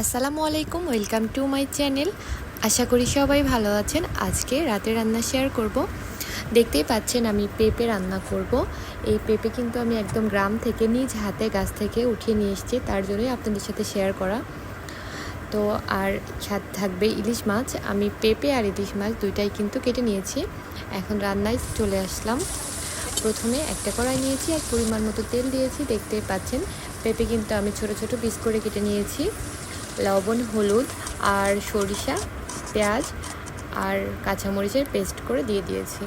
আসসালামু আলাইকুম welcome to my channel. আশা করি সবাই ভালো আছেন। আজকে রাতে রান্না শেয়ার করব। দেখতেই পাচ্ছেন আমি পেঁপে রান্না করব। এই পেঁপে কিন্তু আমি একদম গ্রাম থেকে, নিজ হাতে গাছ থেকে উঠিয়ে নিয়ে এসেছি, তার জন্যই আপনাদের সাথে শেয়ার করা। তো আর সাথে থাকবে ইলিশ মাছ। আমি পেঁপে আর ইলিশ মাছ দুইটাই কিন্তু কেটে নিয়েছি। এখন রান্নায় চলে আসলাম। প্রথমে একটা কড়াই নিয়েছি, আর পরিমাণ মতো তেল দিয়েছি। দেখতে পাচ্ছেন, পেঁপে কিন্তু আমি ছোট ছোট পিস করে কেটে নিয়েছি। লবণ, হলুদ আর সরিষা, পেঁয়াজ আর কাঁচামরিচের পেস্ট করে দিয়ে দিয়েছি।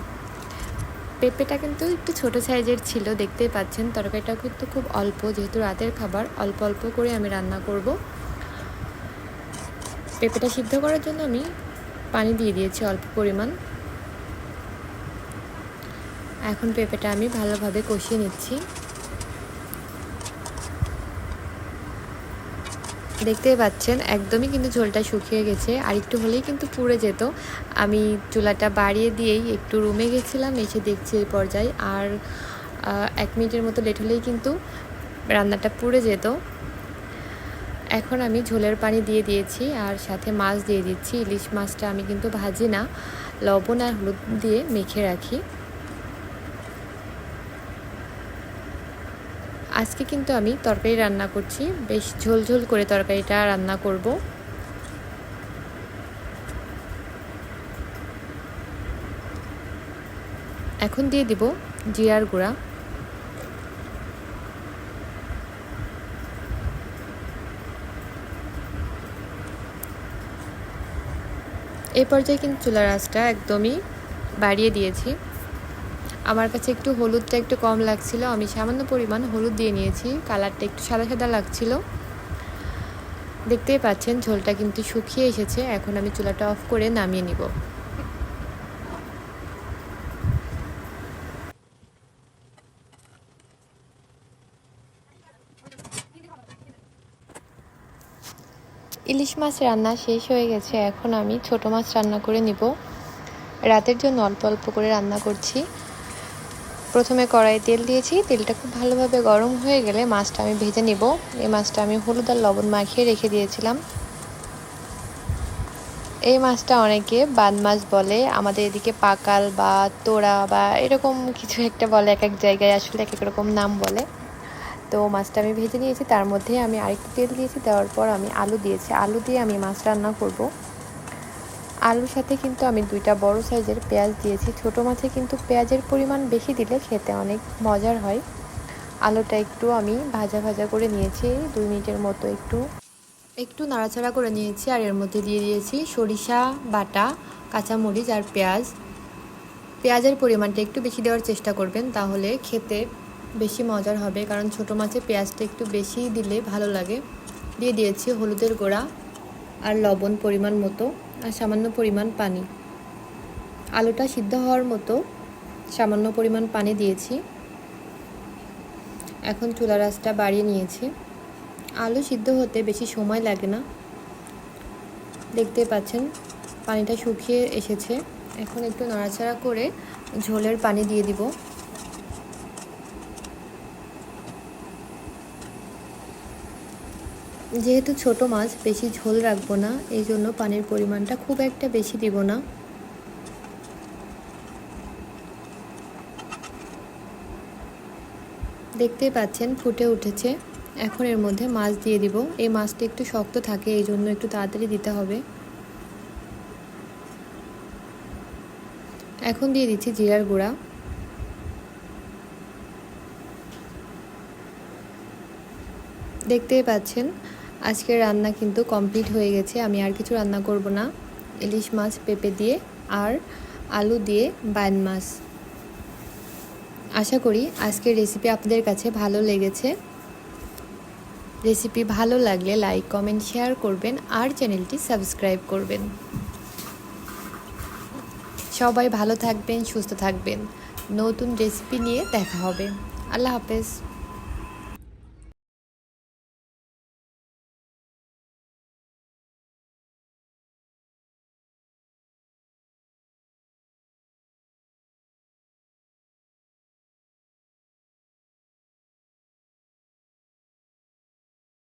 পেঁপেটা কিন্তু একটু ছোট সাইজের ছিল, দেখতেই পাচ্ছেন। তরকারিটা কিন্তু খুব অল্প, যেহেতু রাতের খাবার, অল্প অল্প করে আমি রান্না করব। পেঁপেটা সিদ্ধ করার জন্য আমি পানি দিয়ে দিয়েছি অল্প পরিমাণ। এখন পেঁপেটা আমি ভালোভাবে কষিয়ে নিচ্ছি। দেখতেই পাচ্ছেন, একদমই কিন্তু ঝোলটা শুকিয়ে গেছে। আর একটু হলেই কিন্তু পুড়ে যেত। আমি চুলাটা বাড়িয়ে দিয়েই একটু রুমে গেছিলাম, এসে দেখছি এই পর্যায়ে। আর এক মিনিটের মতো লেট হলেই কিন্তু রান্নাটা পুড়ে যেত। এখন আমি ঝোলের পানি দিয়ে দিয়েছি আর সাথে মাছ দিয়ে দিচ্ছি। ইলিশ মাছটা আমি কিন্তু ভাজি না। লবণ আর হলুদ দিয়ে মেখে রাখি। আজকে কিন্তু আমি তরকারি রান্না করছি। বেশ ঝোল ঝোল করে তরকারিটা রান্না করব। এখন দিয়ে দিব জিরার গুঁড়া। এই পর্যায়ে কিন্তু চুলার আঁচটা একদমই বাড়িয়ে দিয়েছি। আমার কাছে একটু হলুদটা একটু কম লাগছিল। আমি সামান্য পরিমাণ হলুদ দিয়ে নিয়েছি। কালারটা একটু সাদা সাদা লাগছিল। দেখতেই পাচ্ছেন, ঝোলটা কিন্তু শুকিয়ে এসেছে। এখন আমি চুলাটা অফ করে নামিয়ে নিব। ইলিশ মাছ রান্না শেষ হয়ে গেছে। এখন আমি ছোট মাছ রান্না করে নিব। রাতের জন্য অল্প অল্প করে রান্না করছি। প্রথমে কড়াই তেল দিয়েছি। তেলটা খুব ভালোভাবে গরম হয়ে গেলে মাছটা আমি ভেজে নিব। এই মাছটা আমি হলুদ আর লবণ মাখিয়ে রেখে দিয়েছিলাম। এই মাছটা অনেকে বাদ মাছ বলে। আমাদের এদিকে পাকাল বা তোড়া বা এরকম কিছু একটা বলে, এক এক জায়গায় আসলে এক এক রকম নাম বলে। তো মাছটা আমি ভেজে নিয়েছি। তার মধ্যে আমি আরেকটু তেল দিয়েছি। দেওয়ার পর আমি আলু দিয়েছি। আলু দিয়ে আমি মাছ রান্না করব। আলুর সাথে কিন্তু আমি দুইটা বড় সাইজের পেঁয়াজ দিয়েছি। ছোট মাছে কিন্তু পেঁয়াজের পরিমাণ বেশি দিলে খেতে অনেক মজার হয়। আলুটা একটু আমি ভাজা ভাজা করে নিয়েছি, দুই মিনিটের মতো একটু। একটু নাড়াচাড়া করে নিয়েছি আর এর মধ্যে দিয়ে দিয়েছি সরিষা, বাটা, কাঁচামরিচ আর পেঁয়াজ। পেঁয়াজের পরিমাণটা একটু বেশি দেওয়ার চেষ্টা করবেন, তাহলে খেতে বেশি মজার হবে। কারণ ছোট মাছে পেঁয়াজটা একটু বেশি দিলে ভালো লাগে। দিয়ে দিয়েছি হলুদের গোড়া। আর লবণ পরিমাণ মতো আর সামান্য পরিমাণ পানি। আলুটা সিদ্ধ হওয়ার মতো সামান্য পরিমাণ পানি দিয়েছি। এখন চুলা রাসটা বাড়িয়ে নিয়েছি। আলু সিদ্ধ হতে বেশি সময় লাগে না। দেখতে পাচ্ছেন, পানিটা শুকিয়ে এসেছে। এখন একটু নাড়াচাড়া করে ঝোলের পানি দিয়ে দিব। যেহেতু ছোট মাছ, বেশি ঝোল রাখব না এই জন্য পানির পরিমাণটা খুব একটা বেশি দিব না। দেখতেই পাচ্ছেন, ফুটে উঠেছে। এখন এর মধ্যে মাছ দিয়ে দিব। এই মাছটা একটু শক্ত থাকে এই জন্য একটু তাড়াতাড়ি দিতে হবে। এখন দিয়ে দিচ্ছি জিরার গুঁড়া। দেখতেই পাচ্ছেন আজকের রান্না কিন্তু কমপ্লিট হয়ে গেছে। আমি আর কিছু রান্না করব না। ইলিশ মাছ পেঁপে দিয়ে আর আলু দিয়ে বায়ন মাছ। আশা করি আজকের রেসিপি আপনাদের কাছে ভালো লেগেছে। রেসিপি ভালো লাগলে লাইক কমেন্ট শেয়ার করবেন আর চ্যানেলটি সাবস্ক্রাইব করবেন। সবাই ভালো থাকবেন, সুস্থ থাকবেন। নতুন রেসিপি নিয়ে দেখা হবে। আল্লাহ হাফেজ।